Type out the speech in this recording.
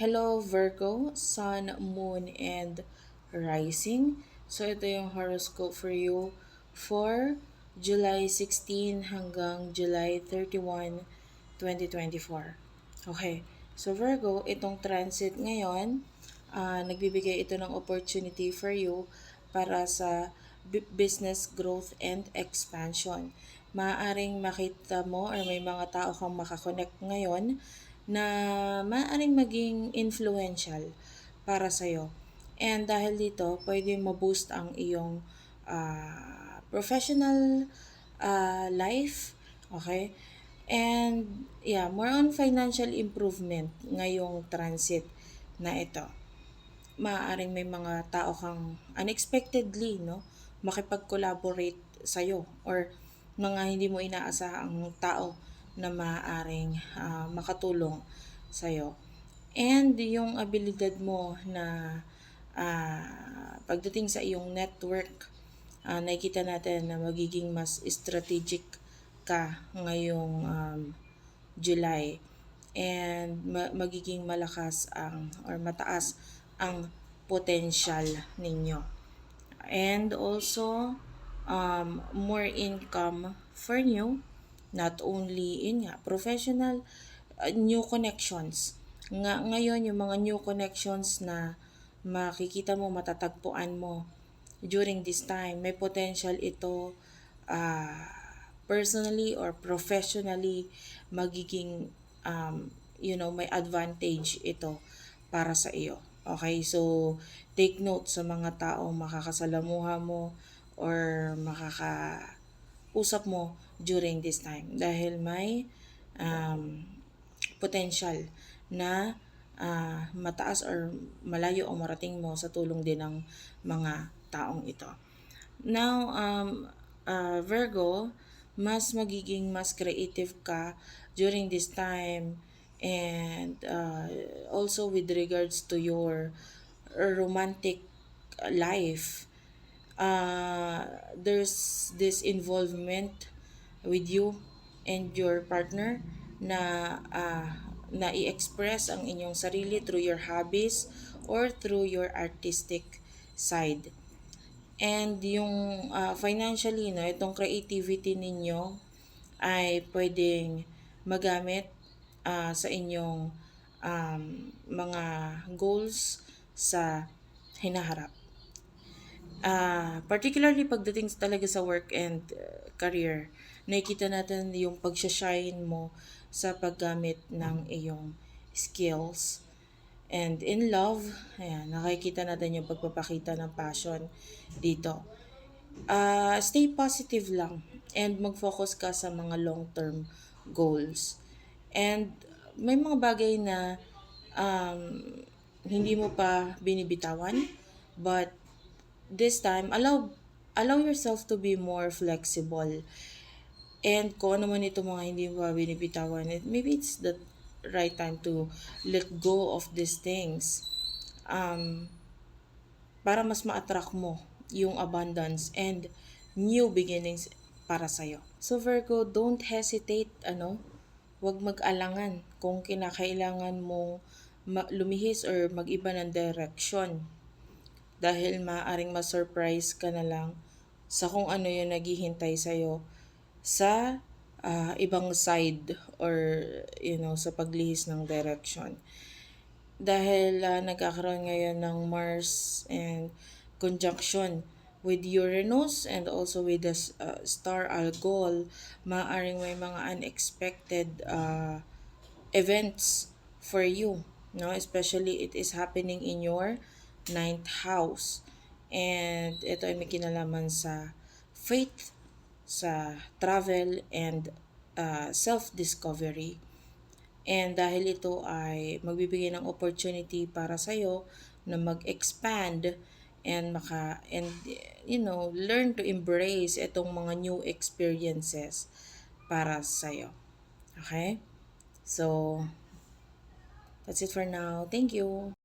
Hello Virgo, Sun, Moon, and Rising. So ito yung horoscope for you for July 16 hanggang July 31, 2024. Okay, so Virgo, itong transit ngayon, ah, nagbibigay ito ng opportunity for you para sa bu- business growth and expansion. Maaring makita mo or may mga tao kang makakonect ngayon na maaaring maging influential para sa'yo. And dahil dito, pwede ma-boost ang iyong ah, professional ah, life. Okay? And yeah, more on financial improvement ngayong transit na ito. Maaaring may mga tao kang unexpectedly, no, makipag-collaborate sa'yo or mga hindi mo inaasahang tao na maaaring ah, makatulong sa'yo. And yung abilidad mo na ah, pagdating sa iyong network, ah, nakikita natin na magiging mas strategic ka ngayong um, July and ma- magiging malakas ang or mataas ang potential ninyo. And also um, more income for you not only in nga professional uh, new connections. Nga ngayon yung mga new connections na makikita mo matatagpuan mo during this time may potential ito ah, personally or professionally magiging um, you know may advantage ito para sa iyo. Okay so take note sa mga taong makakasalamuha mo or makaka usap mo during this time dahil may um, potential na ah, mataas or malayo ang marating mo sa tulong din ng mga taong ito. Now, um, ah, Virgo, mas magiging mas creative ka during this time and uh, also with regards to your romantic life uh, there's this involvement with you and your partner na uh, na i-express ang inyong sarili through your hobbies or through your artistic side. And yung uh, financially, no, itong creativity ninyo ay pwedeng magamit uh, sa inyong um, mga goals sa hinaharap. Ah, particularly pagdating talaga sa work and uh, career, nakikita natin yung pagsashine mo sa paggamit ng iyong skills. And in love, ayan, nakikita natin yung pagpapakita ng passion dito. Ah, stay positive lang and mag-focus ka sa mga long-term goals. And may mga bagay na um, hindi mo pa binibitawan but this time allow allow yourself to be more flexible. And kung ano man ito mga hindi mo binibitawan it, maybe it's the right time to let go of these things. Um, para mas ma-attract mo yung abundance and new beginnings para sa'yo. So Virgo, don't hesitate, ano, huwag mag-alangan kung kinakailangan mong lumihis or mag-iba ng direction dahil maaaring ma-surprise ka na lang sa kung ano yung naghihintay sa'yo sa ah, ibang side or you know sa paglihis ng direction dahil ah, nagkakaroon ngayon ng Mars and conjunction with Uranus and also with the uh, star Algol, maaaring may mga unexpected uh, events for you. No? Especially it is happening in your ninth house. And ito ay may kinalaman sa faith, sa travel, and uh, self-discovery. And dahil ito ay magbibigay ng opportunity para sa iyo na mag-expand and maka and you know, learn to embrace itong mga new experiences para sa iyo. Okay? So that's it for now. Thank you.